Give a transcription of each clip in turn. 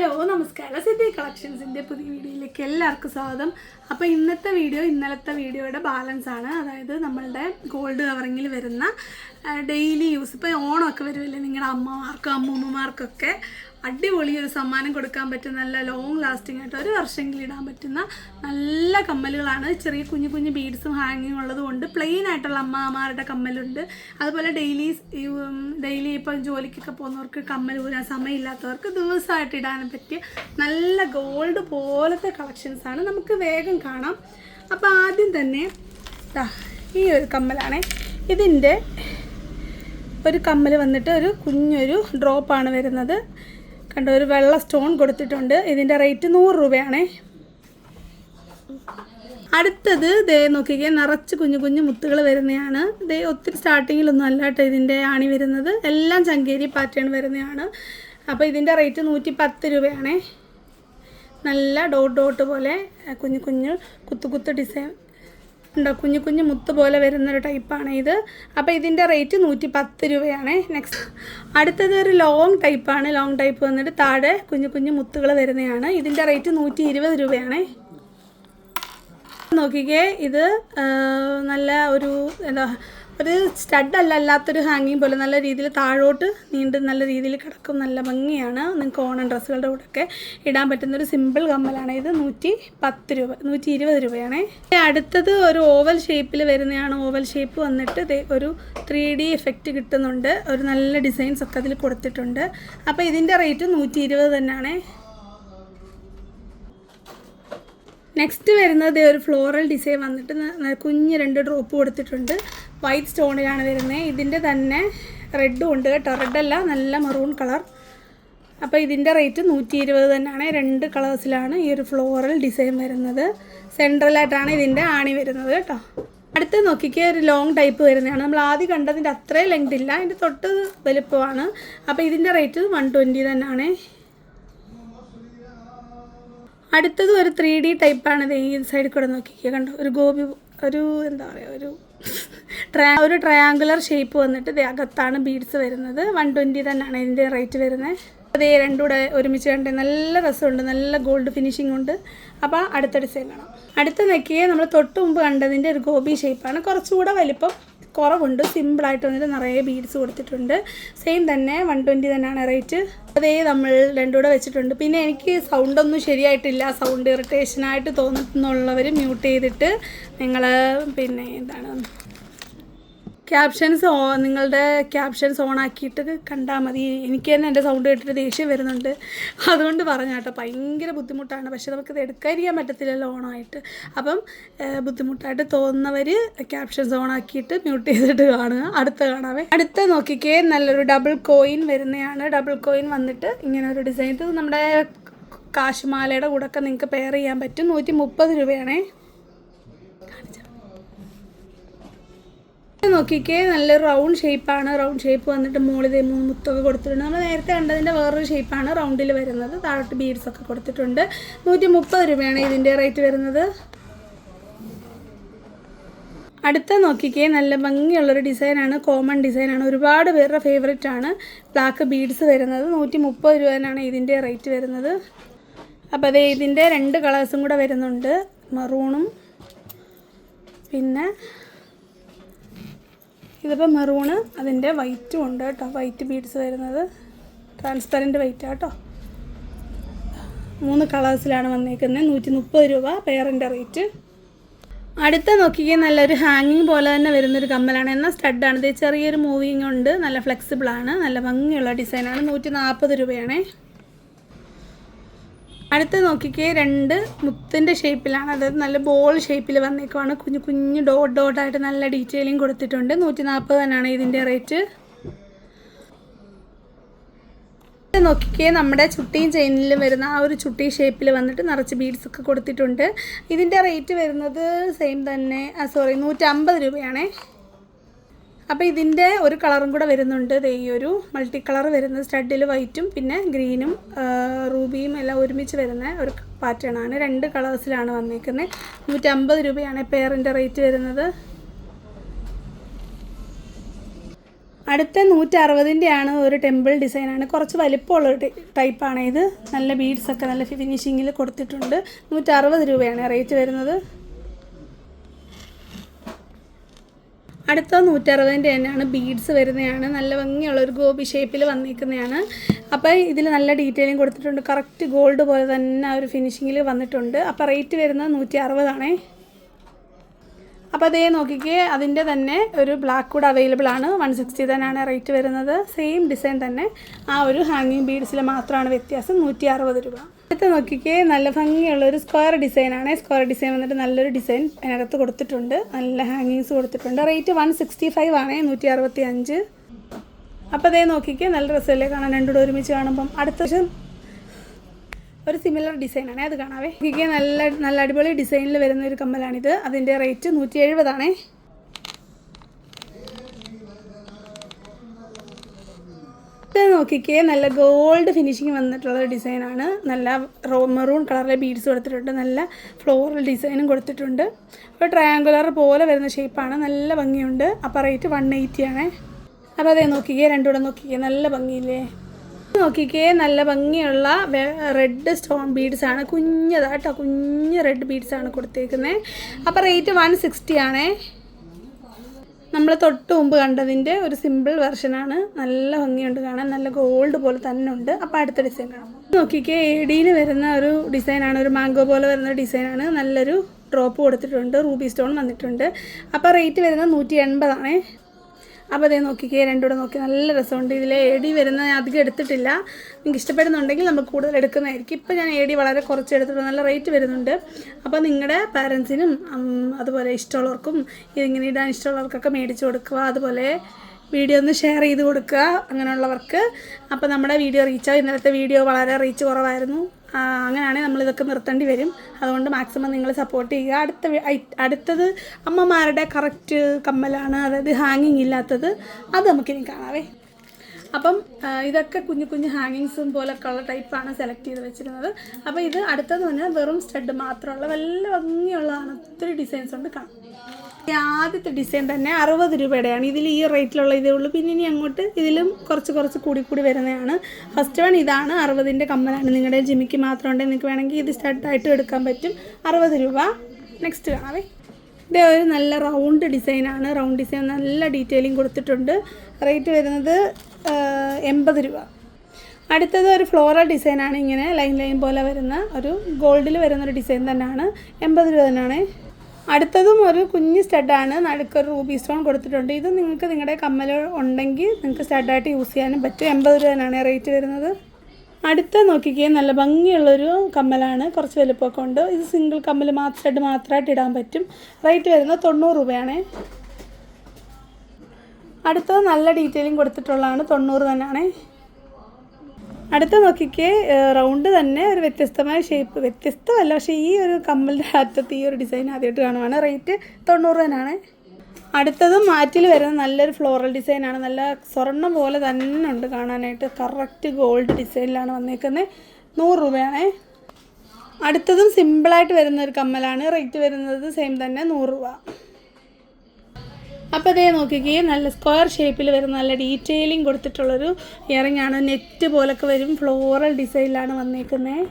Hello നമസ്കാരം. സിദ്ധി കളക്ഷൻസിന്റെ പുതിയ വീഡിയോയിലേക്ക് എല്ലാവർക്കും സ്വാഗതം. അപ്പോൾ ഇന്നത്തെ വീഡിയോ ഇന്നലത്തെ വീഡിയോയുടെ ബാലൻസ് ആണ്. അതായത് നമ്മളുടെ ഗോൾഡ് കവറിങ്ങിൽ വരുന്ന ഡെയിലി യൂസ്. ഇപ്പോൾ ഓണമൊക്കെ വരുമല്ലേ നിങ്ങളുടെ അമ്മമാർക്കും അമ്മൂമ്മമാർക്കൊക്കെ. അടിപൊളി ഒരു സമ്മാനം കൊടുക്കാൻ പറ്റുന്ന നല്ല ലോങ് ലാസ്റ്റിംഗ് ആയിട്ട് ഒരു വർഷമെങ്കിലും ഇടാൻ പറ്റുന്ന നല്ല കമ്മലുകളാണ്. ചെറിയ കുഞ്ഞു കുഞ്ഞു ബീഡ്സും ഹാങ്ങിങ് ഉള്ളത് കൊണ്ട് പ്ലെയിൻ ആയിട്ടുള്ള അമ്മമാരുടെ കമ്മലുണ്ട്. അതുപോലെ ഡെയിലി ഡെയിലി ഇപ്പം ജോലിക്കൊക്കെ പോകുന്നവർക്ക് കമ്മൽ ഊരാൻ സമയമില്ലാത്തവർക്ക് ദിവസമായിട്ട് ഇടാനും പറ്റിയ നല്ല ഗോൾഡ് പോലത്തെ കളക്ഷൻസാണ് നമുക്ക് വേഗം കാണാം. അപ്പോൾ ആദ്യം തന്നെ ഈ ഒരു കമ്മലാണേ. ഇതിന്റെ ഒരു കമ്മൽ വന്നിട്ട് ഒരു കുഞ്ഞൊരു ഡ്രോപ്പാണ് വരുന്നത്. കണ്ടോ ഒരു വെള്ള സ്റ്റോൺ കൊടുത്തിട്ടുണ്ട്. ഇതിന്റെ റേറ്റ് നൂറ് രൂപയാണേ. അടുത്തത് ദേ നോക്കിക്കേ നിറച്ച് കുഞ്ഞു കുഞ്ഞു മുത്തുകൾ വരുന്നതാണ്. ദേ ഒത്തിരി സ്റ്റാർട്ടിങ്ങിലൊന്നും അല്ല കേട്ടോ ഇതിന്റെ ആണി വരുന്നത്. എല്ലാം ചങ്കേരി പാറ്റേൺ വരുന്നതാണ്. അപ്പോൾ ഇതിന്റെ റേറ്റ് നൂറ്റി പത്ത് രൂപയാണേ. നല്ല ഡോട്ട് ഡോട്ട് പോലെ കുഞ്ഞു കുഞ്ഞു കുത്തു കുത്തു ഡിസൈൻ ഉണ്ടോ കുഞ്ഞു കുഞ്ഞു മുത്ത് പോലെ വരുന്നൊരു ടൈപ്പാണ് ഇത്. അപ്പോൾ ഇതിന്റെ റേറ്റ് നൂറ്റി പത്ത് രൂപയാണ്. നെക്സ്റ്റ് അടുത്തത് ഒരു ലോങ് ടൈപ്പാണ് ലോങ് ടൈപ്പ് വന്നിട്ട് താഴെ കുഞ്ഞു കുഞ്ഞു മുത്തുകൾ വരുന്നതാണ്. ഇതിന്റെ റേറ്റ് നൂറ്റി ഇരുപത് രൂപയാണ്. നോക്കിക്കേ. ഇത് നല്ല ഒരു എന്താ ഒരു സ്റ്റഡ് അല്ല അല്ലാത്തൊരു ഹാങ്ങിങ് പോലെ നല്ല രീതിയിൽ താഴോട്ട് നീണ്ട് നല്ല രീതിയിൽ കിടക്കും നല്ല ഭംഗിയാണ്. നിങ്ങൾക്ക് ഓണം ഡ്രസ്സുകളുടെ കൂടെയൊക്കെ ഇടാൻ പറ്റുന്ന ഒരു സിമ്പിൾ കമ്മലാണ് ഇത്. നൂറ്റി പത്ത് രൂപ നൂറ്റി ഇരുപത് രൂപയാണ്. അടുത്തത് ഒരു ഓവൽ ഷേപ്പിൽ വരുന്നതാണ്. ഓവൽ ഷേപ്പ് വന്നിട്ട് ഒരു ത്രീ ഡി എഫക്റ്റ് കിട്ടുന്നുണ്ട്. ഒരു നല്ല ഡിസൈൻസ് ഒക്കെ അതിൽ കൊടുത്തിട്ടുണ്ട്. അപ്പോൾ ഇതിന്റെ റേറ്റ് നൂറ്റി ഇരുപത് തന്നെയാണ്. നെക്സ്റ്റ് വരുന്നത് ഒരു ഫ്ലോറൽ ഡിസൈൻ വന്നിട്ട് കുഞ്ഞ് രണ്ട് ഡ്രോപ്പ് കൊടുത്തിട്ടുണ്ട്. വൈറ്റ് സ്റ്റോണിലാണ് വരുന്നത് ഇതിന്റെ തന്നെ റെഡും ഉണ്ട് കേട്ടോ. റെഡല്ല നല്ല മറൂൺ കളർ അപ്പോൾ ഇതിന്റെ റേറ്റ് നൂറ്റി ഇരുപത് തന്നെയാണ്. രണ്ട് കളേഴ്സിലാണ് ഈ ഒരു ഫ്ലോറൽ ഡിസൈൻ വരുന്നത്. സെൻട്രലായിട്ടാണ് ഇതിന്റെ ആണി വരുന്നത് കേട്ടോ. അടുത്ത് നോക്കിക്കേ ഒരു ലോങ് ടൈപ്പ് വരുന്നതാണ്. നമ്മൾ ആദ്യം കണ്ടതിന്റെ അത്രയും ലെങ്ത് ഇല്ല. അതിന്റെ തൊട്ട് വലുപ്പമാണ്. അപ്പോൾ ഇതിന്റെ റേറ്റ് വൺ ട്വന്റി തന്നെയാണ്. അടുത്തത് ഒരു ത്രീ ഡി ടൈപ്പാണ് ഇത് ഈ സൈഡിൽ കൂടെ നോക്കിക്കുക കണ്ടോ? ഒരു ഗോപി ഒരു എന്താ പറയുക ഒരു ട്രയാ ഒരു ട്രയാങ്കുലർ ഷേപ്പ് വന്നിട്ട് അകത്താണ് ബീഡ്സ് വരുന്നത്. വൺ ട്വന്റി തന്നെയാണ് ഇതിന്റെ റേറ്റ് വരുന്നത്. അതേ രണ്ടും കൂടെ ഒരുമിച്ച് കണ്ട് നല്ല രസമുണ്ട്. നല്ല ഗോൾഡ് ഫിനിഷിംഗ് ഉണ്ട്. അപ്പോൾ അടുത്ത ഡിസൈൻ കാണാം അടുത്ത നെക്കിയെ നമ്മൾ തൊട്ട് മുമ്പ് കണ്ടതിന്റെ ഒരു ഗോപി ഷേപ്പാണ് കുറച്ചുകൂടെ വലിപ്പം കുറവുണ്ട്. സിമ്പിളായിട്ട് വന്നിട്ട് നിറയെ ബീഡ്സ് കൊടുത്തിട്ടുണ്ട്. സെയിം തന്നെ വൺ ട്വന്റി തന്നെയാണ് റേറ്റ് അതേ നമ്മൾ രണ്ടും കൂടെ വെച്ചിട്ടുണ്ട്. പിന്നെ എനിക്ക് സൗണ്ടൊന്നും ശരിയായിട്ടില്ല. സൗണ്ട് ഇറിറ്റേഷനായിട്ട് തോന്നുന്നുള്ളവർ മ്യൂട്ട് ചെയ്തിട്ട് നിങ്ങൾ പിന്നെ എന്താണ് ക്യാപ്ഷൻസ് ഓ നിങ്ങളുടെ ക്യാപ്ഷൻസ് ഓൺ ആക്കിയിട്ട് കണ്ടാൽ മതി. എനിക്ക് തന്നെ എന്റെ സൗണ്ട് കേട്ടിട്ട് ദേഷ്യം വരുന്നുണ്ട്. അതുകൊണ്ട് പറഞ്ഞ കേട്ടോ ഭയങ്കര ബുദ്ധിമുട്ടാണ്. പക്ഷെ നമുക്കിത് എടുക്കാതിരിക്കാൻ പറ്റത്തില്ലല്ലോ ഓണായിട്ട് അപ്പം ബുദ്ധിമുട്ടായിട്ട് തോന്നുന്നവർ ക്യാപ്ഷൻസ് ഓൺ ആക്കിയിട്ട് മ്യൂട്ട് ചെയ്തിട്ട് കാണുക. അടുത്ത കാണാവേ. അടുത്ത നോക്കിക്കേ നല്ലൊരു ഡബിൾ കോയിൻ വരുന്നതാണ് ഡബിൾ കോയിൻ വന്നിട്ട് ഇങ്ങനെ ഒരു ഡിസൈൻ ഇത് നമ്മുടെ കാശുമാലയുടെ കൂടെ ഒക്കെ നിങ്ങൾക്ക് പെയർ ചെയ്യാൻ പറ്റും. നൂറ്റി മുപ്പത് രൂപയാണേ. നോക്കിക്കേ നല്ല റൗണ്ട് ഷേപ്പാണ് റൗണ്ട് ഷേപ്പ് വന്നിട്ട് മുകളിൽ മൂന്ന് മുത്തൊക്കെ കൊടുത്തിട്ടുണ്ട്. നമ്മൾ നേരത്തെ കണ്ടതിന്റെ വേറൊരു ഷേപ്പാണ് റൗണ്ടിൽ വരുന്നത്. താഴോട്ട് ബീഡ്സ് ഒക്കെ കൊടുത്തിട്ടുണ്ട്. നൂറ്റി മുപ്പത് രൂപയാണ് ഇതിന്റെ റേറ്റ് വരുന്നത്. അടുത്ത നോക്കിക്കേ നല്ല ഭംഗിയുള്ളൊരു ഡിസൈനാണ് കോമൺ ഡിസൈനാണ് ഒരുപാട് പേരുടെ ഫേവറേറ്റ് ആണ് ബ്ലാക്ക് ബീഡ്സ് വരുന്നത്. നൂറ്റി മുപ്പത് രൂപനാണ് ഇതിന്റെ റേറ്റ് വരുന്നത്. അപ്പോൾ അതേ ഇതിന്റെ രണ്ട് കളേഴ്സും കൂടെ വരുന്നുണ്ട്. മറൂണും പിന്നെ ഇതിപ്പോൾ മെറൂണ് അതിന്റെ വൈറ്റും ഉണ്ട് കേട്ടോ. വൈറ്റ് ബീഡ്സ് വരുന്നത്. ട്രാൻസ്പെറന്റ് വൈറ്റ് കേട്ടോ. മൂന്ന് കളേഴ്സിലാണ് വന്നേക്കുന്നത് നൂറ്റി മുപ്പത് രൂപ പെയറിന്റെ റേറ്റ് അടുത്ത നോക്കിക്കേ നല്ലൊരു ഹാങ്ങിങ് പോലെ തന്നെ വരുന്നൊരു കമ്മലാണ്. എന്നാൽ സ്റ്റഡാണ് ഇത് ചെറിയൊരു മൂവിങ് ഉണ്ട്. നല്ല ഫ്ലെക്സിബിളാണ് നല്ല ഭംഗിയുള്ള ഡിസൈനാണ് നൂറ്റി നാൽപ്പത് രൂപയാണേ. അടുത്ത് നോക്കിക്കേ രണ്ട് മുത്തിന്റെ ഷേപ്പിലാണ്. അതായത് നല്ല ബോൾ ഷേപ്പിൽ വന്നേക്കുവാണ്. കുഞ്ഞു കുഞ്ഞു ഡോട്ട് ഡോട്ടായിട്ട് നല്ല ഡീറ്റെയിലിംഗ് കൊടുത്തിട്ടുണ്ട്. നൂറ്റി നാൽപ്പത് തന്നെയാണ് ഇതിന്റെ റേറ്റ് നോക്കിക്കേ നമ്മുടെ ചുട്ടിയും ചെയിനിലും വരുന്ന ആ ഒരു ചുട്ടി ഷേപ്പിൽ വന്നിട്ട് നിറച്ച് ബീഡ്സ് ഒക്കെ കൊടുത്തിട്ടുണ്ട്. ഇതിന്റെ റേറ്റ് വരുന്നത് സെയിം തന്നെ സോറി നൂറ്റമ്പത് രൂപയാണേ. അപ്പോൾ ഇതിന്റെ ഒരു കളറും കൂടെ വരുന്നുണ്ട്. ഈ ഒരു മൾട്ടി കളർ വരുന്ന സ്റ്റഡിൽ വൈറ്റും പിന്നെ ഗ്രീനും റൂബിയും എല്ലാം ഒരുമിച്ച് വരുന്ന ഒരു പാറ്റേൺ ആണ്. രണ്ട് കളേഴ്സിലാണ് വന്നേക്കുന്നത് നൂറ്റമ്പത് രൂപയാണ് പെയറിന്റെ റേറ്റ് വരുന്നത്. അടുത്ത നൂറ്റി അറുപതിന്റെ ആണ് ഒരു ടെമ്പിൾ ഡിസൈനാണ് കുറച്ച് വലിപ്പമുള്ള ടൈപ്പ് ടൈപ്പാണ് ഇത്. നല്ല ബീഡ്സ് ഒക്കെ നല്ല ഫിനിഷിങ്ങിൽ കൊടുത്തിട്ടുണ്ട്. നൂറ്റി അറുപത് രൂപയാണ് റേറ്റ് വരുന്നത്. അടുത്ത നൂറ്ററുപതിന്റെ തന്നെയാണ് ബീഡ്സ് വരുന്നതാണ്. നല്ല ഭംഗിയുള്ള ഒരു ഗോപി ഷേപ്പിൽ വന്നിരിക്കുന്നതാണ് അപ്പോൾ ഇതിൽ നല്ല ഡീറ്റെയിലും കൊടുത്തിട്ടുണ്ട്. കറക്റ്റ് ഗോൾഡ് പോലെ തന്നെ ആ ഒരു ഫിനിഷിങ്ങിൽ വന്നിട്ടുണ്ട്. അപ്പോൾ റേറ്റ് വരുന്നത് നൂറ്റി അറുപതാണേ അപ്പോൾ അതേ നോക്കിക്കേ അതിന്റെ തന്നെ ഒരു ബ്ലാക്ക് കൂടെ അവൈലബിൾ ആണ്. വൺ സിക്സ്റ്റി തന്നെയാണ് റേറ്റ് വരുന്നത്. സെയിം ഡിസൈൻ തന്നെ. ആ ഒരു ഹാങ്ങിങ് ബീഡ്സിൽ മാത്രമാണ് വ്യത്യാസം നൂറ്റി അറുപത് രൂപ. അടുത്ത് നോക്കിക്കേ നല്ല ഭംഗിയുള്ള ഒരു സ്ക്വയർ ഡിസൈനാണ് സ്ക്വയർ ഡിസൈൻ വന്നിട്ട് നല്ലൊരു ഡിസൈൻ അതിനകത്ത് കൊടുത്തിട്ടുണ്ട്. നല്ല ഹാങ്ങിങ്സ് കൊടുത്തിട്ടുണ്ട്. റേറ്റ് വൺ സിക്സ്റ്റി ഫൈവ് ആണ് നൂറ്റി അറുപത്തി അഞ്ച് അപ്പോൾ അതേ നോക്കിക്കേ നല്ല ഡ്രസ്സല്ലേ കാണാൻ? രണ്ടുകൂടെ ഒരുമിച്ച് കാണുമ്പം. അടുത്ത ഒരു സിമിലർ ഡിസൈനാണ് അത് കാണാവേ. എനിക്ക് നല്ല നല്ല അടിപൊളി ഡിസൈനിൽ വരുന്ന ഒരു കമ്മലാണിത്. അതിന്റെ റേറ്റ് നൂറ്റി എഴുപതാണേ നോക്കിക്കേ നല്ല ഗോൾഡ് ഫിനിഷിങ് വന്നിട്ടുള്ള ഒരു ഡിസൈനാണ് നല്ല റോ മെറൂൺ കളറിലെ ബീഡ്സ് കൊടുത്തിട്ടുണ്ട്. നല്ല ഫ്ലോറൽ ഡിസൈനും കൊടുത്തിട്ടുണ്ട്. ഒരു ട്രയാങ്കുലർ പോലെ വരുന്ന ഷേപ്പാണ് നല്ല ഭംഗിയുണ്ട്. അപ്പോൾ റേറ്റ് വൺ എയ്റ്റി ആണേ. അപ്പോൾ അതേ നോക്കിക്കേ രണ്ടുകൂടെ നോക്കിക്കേ. നല്ല ഭംഗിയില്ലേ? നോക്കിക്കേ നല്ല ഭംഗിയുള്ള റെഡ് സ്റ്റോൺ ബീഡ്സ് ആണ്. കുഞ്ഞതാട്ടോ കുഞ്ഞ് റെഡ് ബീഡ്സ് ആണ് കൊടുത്തേക്കുന്നത് അപ്പോൾ റേറ്റ് വൺ സിക്സ്റ്റി ആണേ. നമ്മൾ തൊട്ട് മുമ്പ് കണ്ടതിന്റെ ഒരു സിമ്പിൾ വെർഷനാണ് നല്ല ഭംഗിയുണ്ട് കാണാൻ. നല്ല ഗോൾഡ് പോലെ തന്നെ ഉണ്ട്. അപ്പോൾ അടുത്ത ഡിസൈൻ കാണാം. നോക്കിക്കേ എഡിയിൽ വരുന്ന ഒരു ഡിസൈനാണ് ഒരു മാംഗോ പോലെ വരുന്ന ഡിസൈനാണ് നല്ലൊരു ഡ്രോപ്പ് കൊടുത്തിട്ടുണ്ട്. റൂബി സ്റ്റോൺ വന്നിട്ടുണ്ട്. അപ്പോൾ റേറ്റ് വരുന്നത് നൂറ്റി എൺപതാണേ. അപ്പോൾ അതേ നോക്കിക്കേ രണ്ടുകൂടെ നോക്കി നല്ല രസമുണ്ട്. ഇതിൽ എ ഡി വരുന്ന അധികം എടുത്തിട്ടില്ല. നിങ്ങൾക്ക് ഇഷ്ടപ്പെടുന്നുണ്ടെങ്കിൽ നമുക്ക് കൂടുതൽ എടുക്കുന്നതായിരിക്കും. ഇപ്പോൾ ഞാൻ എ ഡി വളരെ കുറച്ച് എടുത്തിട്ടുണ്ട്. നല്ല റേറ്റ് വരുന്നുണ്ട്. അപ്പോൾ നിങ്ങളുടെ പാരൻസിനും അതുപോലെ ഇഷ്ടമുള്ളവർക്കും ഇതിങ്ങനെ ഇടാൻ ഇഷ്ടമുള്ളവർക്കൊക്കെ മേടിച്ച് കൊടുക്കുക. അതുപോലെ വീഡിയോ ഒന്ന് ഷെയർ ചെയ്ത് കൊടുക്കുക അങ്ങനെയുള്ളവർക്ക്. അപ്പോൾ നമ്മുടെ വീഡിയോ റീച്ചാവും ഇന്നലത്തെ വീഡിയോ വളരെ റീച്ച് കുറവായിരുന്നു. അങ്ങനെയാണെങ്കിൽ നമ്മളിതൊക്കെ നിർത്തേണ്ടി വരും. അതുകൊണ്ട് മാക്സിമം നിങ്ങൾ സപ്പോർട്ട് ചെയ്യുക. അടുത്ത അടുത്തത് അമ്മമാരുടെ കറക്റ്റ് കമ്മലാണ്. അതായത് ഹാങ്ങിങ് ഇല്ലാത്തത്. അത് നമുക്കിനി കാണാവേ. അപ്പം ഇതൊക്കെ കുഞ്ഞു കുഞ്ഞു ഹാങ്ങിങ്സും പോലൊക്കെ ഉള്ള ടൈപ്പാണ് സെലക്ട് ചെയ്ത് വെച്ചിരുന്നത്. അപ്പോൾ ഇത് അടുത്തത് തന്നെ വെറും സ്റ്റഡ് മാത്രമുള്ള നല്ല ഭംഗിയുള്ളതാണ്. ഒത്തിരി ഡിസൈൻസ് ഉണ്ട്. കാണാം. ആദ്യത്തെ ഡിസൈൻ തന്നെ അറുപത് രൂപയുടെയാണ്. ഇതിൽ ഈ റേറ്റിലുള്ള ഇതേ ഉള്ളൂ. പിന്നെ ഇനി അങ്ങോട്ട് ഇതിലും കുറച്ച് കുറച്ച് കൂടി കൂടി വരുന്നതാണ്. ഫസ്റ്റ് വൺ ഇതാണ്. അറുപതിന്റെ കമ്മലാണ്. നിങ്ങളുടെ ജിമിക്ക് മാത്രം ഉണ്ടെങ്കിൽ നിങ്ങൾക്ക് വേണമെങ്കിൽ ഇത് സ്റ്റാർട്ടായിട്ട് എടുക്കാൻ പറ്റും. അറുപത് രൂപ. നെക്സ്റ്റ് കാണാവേ ഇതേ ഒരു നല്ല റൗണ്ട് ഡിസൈനാണ് റൗണ്ട് ഡിസൈൻ നല്ല ഡീറ്റെയിലിംഗ് കൊടുത്തിട്ടുണ്ട്. റേറ്റ് വരുന്നത് എൺപത് രൂപ. അടുത്തത് ഒരു ഫ്ലോറൽ ഡിസൈനാണ് ഇങ്ങനെ ലൈൻ ലൈൻ പോലെ വരുന്ന ഒരു ഗോൾഡിൽ വരുന്ന ഒരു ഡിസൈൻ തന്നെയാണ്. എൺപത് രൂപ തന്നെയാണ്. അടുത്തതും ഒരു കുഞ്ഞ് സ്റ്റഡാണ് നടുക്കൊരു റൂബി സ്റ്റോൺ കൊടുത്തിട്ടുണ്ട്. ഇത് നിങ്ങൾക്ക് നിങ്ങളുടെ കമ്മൽ ഉണ്ടെങ്കിൽ നിങ്ങൾക്ക് സ്റ്റഡായിട്ട് യൂസ് ചെയ്യാനും പറ്റും. എൺപത് രൂപ തന്നെയാണ് റേറ്റ് വരുന്നത്. അടുത്ത നോക്കിക്കേ നല്ല ഭംഗിയുള്ളൊരു കമ്മലാണ്. കുറച്ച് വലുപ്പമൊക്കെ ഉണ്ട്. ഇത് സിംഗിൾ കമ്മൽ മാത്രം സ്റ്റഡ് മാത്രമായിട്ട് ഇടാൻ പറ്റും. റേറ്റ് വരുന്നത് തൊണ്ണൂറ് രൂപയാണ്. അടുത്തത് നല്ല ഡീറ്റെയിലിംഗ് കൊടുത്തിട്ടുള്ളതാണ്. തൊണ്ണൂറ് തന്നെയാണ്. അടുത്ത നോക്കിക്കേ റൗണ്ട് തന്നെ ഒരു വ്യത്യസ്തമായ ഷേപ്പ് വ്യത്യസ്തമല്ല പക്ഷേ ഈ ഒരു കമ്മലിന്റെ അറ്റത്ത് ഈ ഒരു ഡിസൈൻ ആദ്യമായിട്ട് കാണുവാണ്. റേറ്റ് തൊണ്ണൂറ് തന്നെയാണ്. അടുത്തതും മാറ്റിൽ വരുന്ന നല്ലൊരു ഫ്ലോറൽ ഡിസൈനാണ് നല്ല സ്വർണം പോലെ തന്നെ ഉണ്ട് കാണാനായിട്ട്. കറക്റ്റ് ഗോൾഡ് ഡിസൈനിലാണ് വന്നേക്കുന്നത് നൂറ് രൂപയാണ്. അടുത്തതും സിമ്പിളായിട്ട് വരുന്ന ഒരു കമ്മലാണ്. റേറ്റ് വരുന്നത് സെയിം തന്നെ നൂറ് രൂപ. അപ്പോൾ അതേ നോക്കിക്കേ നല്ല സ്ക്വയർ ഷേപ്പിൽ വരും നല്ല ഡീറ്റെയിലിംഗ് കൊടുത്തിട്ടുള്ളൊരു ഇയറിംഗ് ആണ്. നെറ്റ് പോലൊക്കെ വരും. ഫ്ലോറൽ ഡിസൈനിലാണ് വന്നേക്കുന്നത്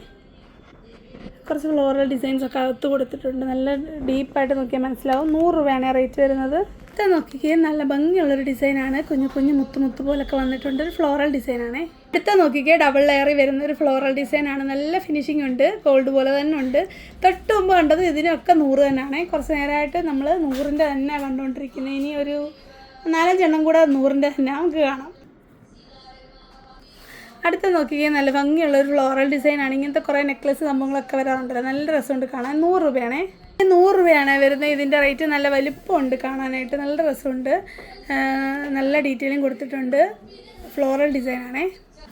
കുറച്ച് ഫ്ലോറൽ ഡിസൈൻസ് ഒക്കെ അകത്ത് കൊടുത്തിട്ടുണ്ട്. നല്ല ഡീപ്പായിട്ട് നോക്കിയാൽ മനസ്സിലാവും. നൂറ് രൂപയാണ് റേറ്റ് വരുന്നത്. ഇത് നോക്കിക്കേ നല്ല ഭംഗിയുള്ളൊരു ഡിസൈനാണ് കുഞ്ഞു കുഞ്ഞു മുത്തു മുത്തു പോലൊക്കെ വന്നിട്ടുണ്ട്. ഒരു ഫ്ലോറൽ ഡിസൈനാണ് അടുത്ത നോക്കിക്കേ ഡബിൾ ലെയറി വരുന്ന ഒരു ഫ്ലോറൽ ഡിസൈൻ ആണ്. നല്ല ഫിനിഷിംഗ് ഉണ്ട്. ഗോൾഡ് പോലെ തന്നെ ഉണ്ട്. തൊട്ട് മുമ്പ് കണ്ടത് ഇതിനൊക്കെ നൂറ് തന്നെയാണ്. കുറച്ച് നേരമായിട്ട് നമ്മൾ നൂറിന്റെ തന്നെ കണ്ടുകൊണ്ടിരിക്കുന്നത് ഇനി ഒരു നാലഞ്ചെണ്ണം കൂടെ നൂറിന്റെ തന്നെ നമുക്ക് കാണാം. അടുത്ത നോക്കിക്കേ നല്ല ഭംഗിയുള്ള ഒരു ഫ്ലോറൽ ഡിസൈൻ ആണ്. ഇങ്ങനത്തെ കുറേ നെക്ലസ് സംഭവങ്ങളൊക്കെ വരാറുണ്ടല്ലോ നല്ല രസമുണ്ട് കാണാൻ. നൂറ് രൂപയാണേ. നൂറ് രൂപയാണ് വരുന്നത്. ഇതിന്റെ റേറ്റ് നല്ല വലിപ്പമുണ്ട് കാണാനായിട്ട്. നല്ല രസമുണ്ട്. നല്ല ഡീറ്റെയിലും കൊടുത്തിട്ടുണ്ട്. ഫ്ലോറൽ ഡിസൈനാണേ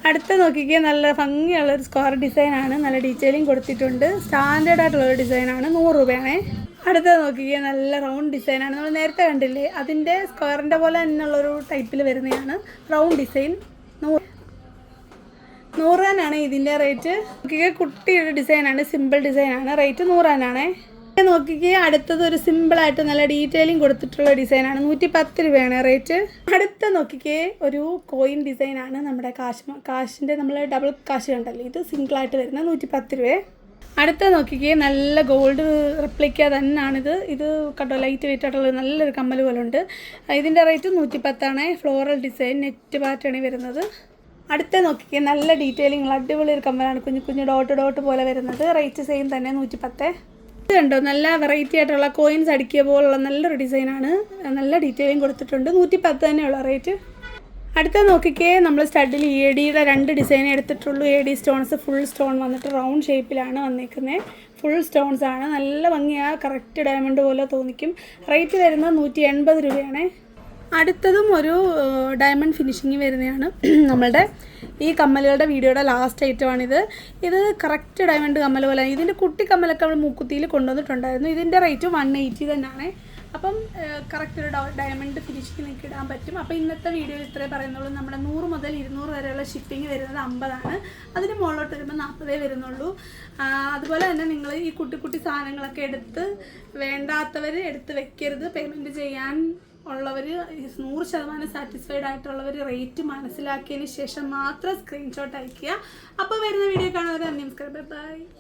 അടുത്ത നോക്കിക്കേ നല്ല ഭംഗിയുള്ള ഒരു സ്ക്വയർ ഡിസൈനാണ് നല്ല ഡീറ്റെയിലിംഗ് കൊടുത്തിട്ടുണ്ട്. സ്റ്റാൻഡേർഡ് ആയിട്ടുള്ള ഒരു ഡിസൈനാണ് നൂറ് രൂപയാണേ. അടുത്ത നോക്കിക്കേ നല്ല റൗണ്ട് ഡിസൈനാണ് നമ്മൾ നേരത്തെ കണ്ടില്ലേ? അതിന്റെ സ്ക്വയറിന്റെ പോലെ തന്നെയുള്ളൊരു ടൈപ്പിൽ വരുന്നതാണ്. റൗണ്ട് ഡിസൈൻ നൂറ് നൂറാനാണ് ഇതിന്റെ റേറ്റ് നോക്കിക്കേ കുട്ടിയുടെ ഡിസൈനാണ് സിമ്പിൾ ഡിസൈനാണ് റേറ്റ് നൂറാനാണേ നോക്കിക്കേ അടുത്തത് ഒരു സിമ്പിളായിട്ട് നല്ല ഡീറ്റെയിലിംഗ് കൊടുത്തിട്ടുള്ള ഡിസൈനാണ് നൂറ്റി പത്ത് രൂപയാണ് റേറ്റ് അടുത്ത നോക്കിക്കേ ഒരു കോയിൻ ഡിസൈനാണ് നമ്മുടെ കാശ് കാശിന്റെ നമ്മൾ ഡബിൾ കാശ് കണ്ടല്ലോ ഇത് സിംഗിളായിട്ട് വരുന്ന നൂറ്റി പത്ത് രൂപയെ. അടുത്ത നോക്കിക്കേ നല്ല ഗോൾഡ് റിപ്ലിക്ക തന്നെയാണിത് ഇത് കണ്ടോ ലൈറ്റ് വെയിറ്റ് ആയിട്ടുള്ള നല്ലൊരു കമ്മൽ പോലെ ഉണ്ട് ഇതിന്റെ റേറ്റ് നൂറ്റി പത്താണ് ഫ്ലോറൽ ഡിസൈൻ നെറ്റ് പാറ്റേണി വരുന്നത്. അടുത്ത നോക്കിക്കേ നല്ല ഡീറ്റെയിലിംഗ് അടിപൊളി ഒരു കമ്മലാണ്. കുഞ്ഞു കുഞ്ഞു ഡോട്ട് ഡോട്ട് പോലെ വരുന്നത്. റേറ്റ് സെയിം തന്നെ നൂറ്റി പത്ത് ഇത് കണ്ടോ നല്ല വെറൈറ്റി ആയിട്ടുള്ള കോയിൻസ് അടിക്കിയ പോലുള്ള നല്ലൊരു ഡിസൈനാണ് നല്ല ഡീറ്റെയിലിംഗ് കൊടുത്തിട്ടുണ്ട്. നൂറ്റി പത്ത് തന്നെയുള്ള റേറ്റ് അടുത്ത നോക്കിക്കേ നമ്മൾ സ്റ്റഡിൽ എ ഡിയുടെ രണ്ട് ഡിസൈൻ എടുത്തിട്ടുള്ളൂ. A D stones full stone വന്നിട്ട് റൗണ്ട് ഷേപ്പിലാണ് വന്നിരിക്കുന്നത് ഫുൾ സ്റ്റോൺസ് ആണ്. നല്ല ഭംഗിയാണ് കറക്റ്റ് ഡയമണ്ട് പോലെ തോന്നിക്കും. റേറ്റ് വരുന്നത് നൂറ്റി എൺപത് രൂപയാണ്. അടുത്തതും ഒരു ഡയമണ്ട് ഫിനിഷിങ് വരുന്നതാണ്. നമ്മളുടെ ഈ കമ്മലുകളുടെ വീഡിയോയുടെ ലാസ്റ്റ് ഐറ്റമാണിത്. ഇത് കറക്റ്റ് ഡയമണ്ട് കമ്മൽ പോലെ ഇതിന്റെ കുട്ടി കമ്മലൊക്കെ നമ്മൾ മൂക്കുത്തിയിൽ കൊണ്ടുവന്നിട്ടുണ്ടായിരുന്നു. ഇതിന്റെ റേറ്റ് വൺ എയ്റ്റി തന്നെയാണ്. അപ്പം കറക്റ്റ് ഒരു ഡയമണ്ട് ഫിനിഷിങ് നിങ്ങൾക്ക് ഇടാൻ പറ്റും. അപ്പോൾ ഇന്നത്തെ വീഡിയോ ഇത്രേ പറയുന്നുള്ളൂ. നമ്മുടെ നൂറ് മുതൽ ഇരുന്നൂറ് വരെയുള്ള ഷിപ്പിംഗ് വരുന്നത് അമ്പതാണ്. അതിന് മുകളിലോട്ട് വരുമ്പോൾ നാൽപ്പതേ വരുന്നുള്ളൂ. അതുപോലെ തന്നെ നിങ്ങൾ ഈ കുട്ടി കുട്ടി സാധനങ്ങളൊക്കെ എടുത്ത് വേണ്ടാത്തവർ എടുത്ത് വെക്കരുത്. പേയ്മെന്റ് ചെയ്യാൻ ഉള്ളവർ നൂറ് ശതമാനം സാറ്റിസ്ഫൈഡ് ആയിട്ടുള്ളവർ റേറ്റ് മനസ്സിലാക്കിയതിന് ശേഷം മാത്രം സ്ക്രീൻഷോട്ട് അയക്കുക. അപ്പോൾ വരുന്ന വീഡിയോ കാണുന്നവരെ നമസ്കാരം. ബൈ